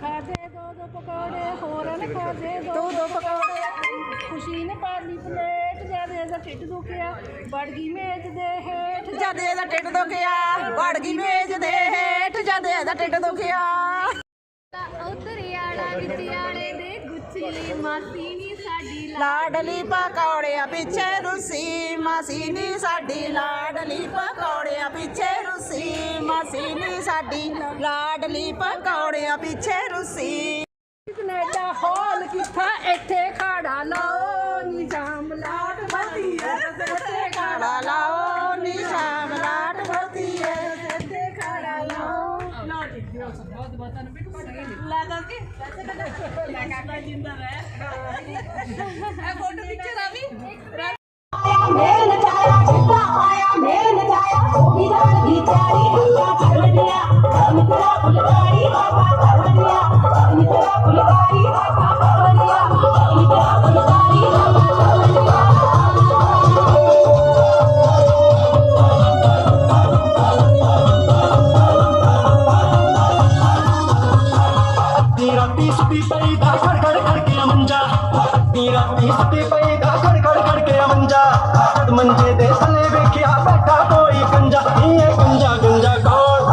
ਖਾਦੇ ਦੋ ਦੋ ਪਕੌੜੇ ਹੋਰਨ ਖਾਦੇ ਦੋ ਦੋ ਪਕੌੜੇ। ਖੁਸ਼ੀ ਨੇ ਪਾਲੀ ਪਲੇਟ ਜਦੇ ਦਾ ਢਿੱਡ ਦੁਖਿਆ। ਵੜ ਗਈ ਮੇਜ਼ ਦੇ ਹੇਠ। ਜਦੇ ਦਾ ਢਿੱਡ ਦੁਖਿਆ। ਵੜ ਗਈ ਮੇਜ਼ ਦੇ ਹੇਠ ਜਦੇ ਦਾ ਢਿੱਡ ਦੁਖਿਆ। ਉਧਰ ਆੜਾ ਵਿੱਚ ਆੜੇ ਦੇ ਗੁੱਛੀ ਮਾਸੀ ਨੀ ਸਾਡੀ ਲਾਡਲੀ ਪਕੌੜਿਆਂ ਪਿੱਛੇ ਰੁੱਸੀ ਮਾਸੀ ਨੀ ਸਾਡੀ ਲਾਡਲੀ ਪਕੌੜਿਆਂ ਪਿੱਛੇ ਰੁੱਸੀ। ਮਾਸੀ ਨੀ ਸਾਡੀ ਲਾਡਲੀ ਪਕੌੜਿਆਂ ਪਿੱਛੇ ਰੁੱਸੀ। ਕਨੇਡਾ ਹਾਲ ਕਿੱਥਾ ਇੱਥੇ ਖਾੜਾ ਲਾਓ ਨਿਜ਼ਾਮ ਲਾਟ ਬੰਦੀ ਹੈ ਇੱਥੇ ਖਾੜਾ ਲਾਓ ਨੀ ਸ਼ਾਮ ਲਾਟ ਬਤੀ ਏ ਇੱਥੇ ਖਾੜਾ ਲਾਓ। ਲਾ ਦਾਂਗੇ ਲਾ ਕਾਕਾ ਜਿੰਦਾ ਰਹਿ ਇਹ ਫੋਟੋ ਪਿਕਚਰ ਆ ਮੰਜਾ ਅੱਧੀ ਰਾਤੀ ਸੁੱਤੀ ਪਈ ਦਾ ਖੜ ਖੜ ਖੜ ਕੇ ਮੰਜਾ ਜਦ ਮੰਜੇ ਦੇ ਥੱਲੇ ਵੇਖਿਆ ਬੈਠਾ ਕੋਈ ਕੰਜਾ ਨੀ ਇਹ ਕੰਜਾ ਕੰਜਾ ਕੌਣ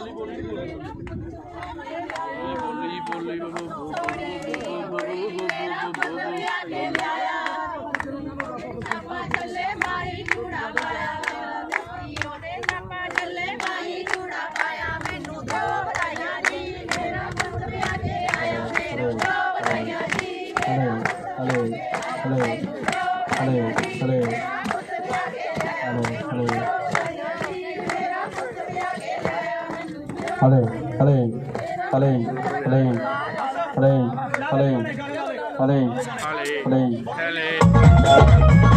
ਬੋਲੀ ਬੋਲੀ ਬੋਲੀ ਬੋਲੀ ਬੋਲੀ ਬੋਲੀ ਬੋਲੀ ਹਲੇ ਹਲੇ ਹਲੇ ਹਲੇ ਹਲੇ ਹਲੇ ਹਲੇ ਹਲੇ ਹਲੇ